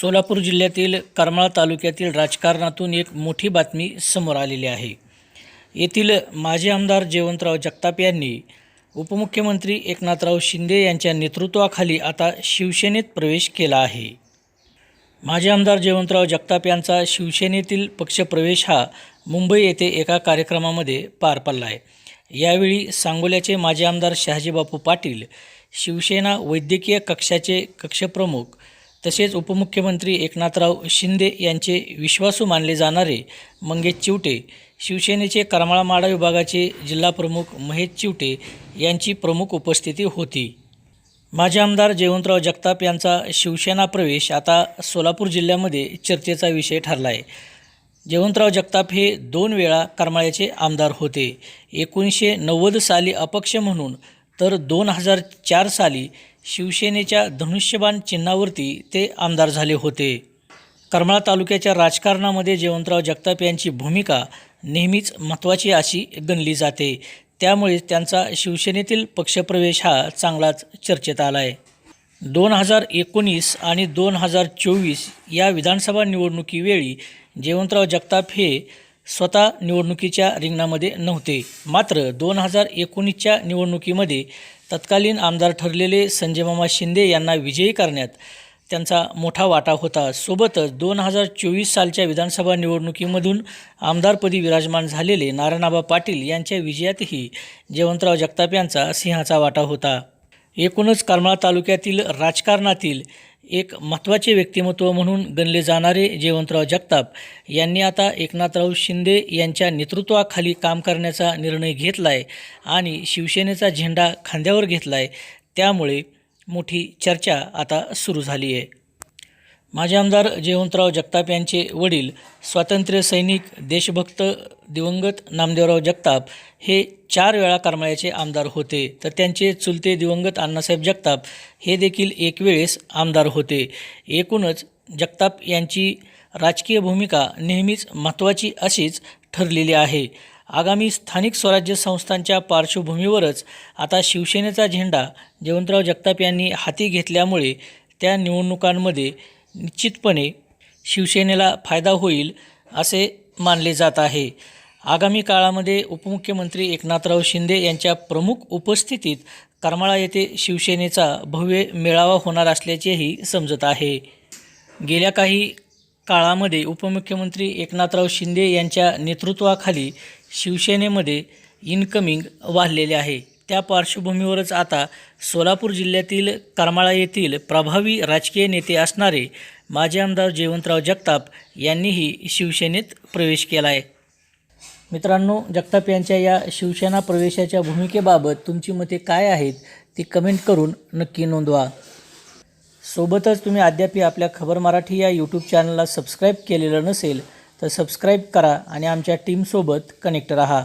सोलापूर जिल्ह्यातील करमाळा तालुक्यातील राजकारणातून एक मोठी बातमी समोर आलेली आहे. येथील माजी आमदार जयवंतराव जगताप यांनी उपमुख्यमंत्री एकनाथराव शिंदे यांच्या नेतृत्वाखाली आता शिवसेनेत प्रवेश केला आहे. माजी आमदार जयवंतराव जगताप यांचा शिवसेनेतील पक्षप्रवेश हा मुंबई येथे एका कार्यक्रमामध्ये पार पडला आहे यावेळी सांगोल्याचे माजी आमदार शहाजीबापू पाटील शिवसेना वैद्यकीय कक्षाचे कक्षप्रमुख तसेच उपमुख्यमंत्री एकनाथराव शिंदे यांचे विश्वासू मानले जाणारे मंगेश चिवटे शिवसेनेचे करमाळा माडा विभागाचे जिल्हाप्रमुख महेश चिवटे यांची प्रमुख उपस्थिती होती. माजी आमदार जयवंतराव जगताप यांचा शिवसेना प्रवेश आता सोलापूर जिल्ह्यामध्ये चर्चेचा विषय ठरला आहे जयवंतराव जगताप हे दोन वेळा करमाळ्याचे आमदार होते. एकोणीसशे नव्वद साली अपक्ष म्हणून तर दोन हजार चार साली शिवसेनेच्या धनुष्यबाण चिन्हावरती ते आमदार झाले होते. करमाळा तालुक्याच्या राजकारणामध्ये जयवंतराव जगताप यांची भूमिका नेहमीच महत्त्वाची अशी गणली जाते. त्यामुळे त्यांचा शिवसेनेतील पक्षप्रवेश हा चांगलाच चर्चेत आला आहे दोन हजार एकोणीस आणि दोन हजार चोवीस या विधानसभा निवडणुकीवेळी जयवंतराव जगताप हे स्वतः निवडणुकीच्या रिंगणामध्ये नव्हते. मात्र दोन हजार एकोणीसच्या निवडणुकीमध्ये तत्कालीन आमदार ठरलेले संजयमामा शिंदे यांना विजयी करण्यात त्यांचा मोठा वाटा होता. सोबतच दोन हजार चोवीस सालच्या विधानसभा निवडणुकीमधून आमदारपदी विराजमान झालेले नारायणाबा पाटील यांच्या विजयातही जयवंतराव जगताप यांचा सिंहाचा वाटा होता. एकूणच करमाळा तालुक्यातील राजकारणातील एक महत्त्वाचे व्यक्तिमत्व म्हणून गणले जाणारे जयवंतराव जगताप यांनी आता एकनाथराव शिंदे यांच्या नेतृत्वाखाली काम करण्याचा निर्णय घेतला आहे आणि शिवसेनेचा झेंडा खांद्यावर घेतला आहे त्यामुळे मोठी चर्चा आता सुरू झाली आहे. माजी आमदार जयवंतराव जगताप यांचे वडील स्वातंत्र्य सैनिक देशभक्त दिवंगत नामदेवराव जगताप हे चार वेळा करमाळ्याचे आमदार होते. तर त्यांचे चुलते दिवंगत अण्णासाहेब जगताप हे देखील एक वेळेस आमदार होते. एकूणच जगताप यांची राजकीय भूमिका नेहमीच महत्त्वाची अशीच ठरलेली आहे. आगामी स्थानिक स्वराज्य संस्थांच्या पार्श्वभूमीवरच आता शिवसेनेचा झेंडा जयवंतराव जगताप यांनी हाती घेतल्यामुळे त्या निवडणुकांमध्ये निश्चितपणे शिवसेनेला फायदा होईल असे मानले जात आहे. आगामी काळामध्ये उपमुख्यमंत्री एकनाथराव शिंदे यांच्या प्रमुख उपस्थितीत करमाळा येथे शिवसेनेचा भव्य मेळावा होणार असल्याचेही समजत आहे. गेल्या काही काळामध्ये उपमुख्यमंत्री एकनाथराव शिंदे यांच्या नेतृत्वाखाली शिवसेनेमध्ये इनकमिंग वाढलेले आहे. त्या पार्श्वभूमीवरच आता सोलापूर जिल्ह्यातील करमाळा येथील प्रभावी राजकीय नेते असणारे माजी आमदार जयवंतराव जगताप यांनीही शिवसेनेत प्रवेश केला आहे मित्रांनो जगताप यांच्या या शिवसेना प्रवेशाच्या भूमिकेबाबत तुमची मते काय आहेत ती कमेंट करून नक्की नोंदवा. सोबतच तुम्ही अद्याप आपल्या खबर मराठी या यूट्यूब चॅनलला सबस्क्राईब केलेलं नसेल तर सबस्क्राईब करा आणि आमच्या टीमसोबत कनेक्ट राहा.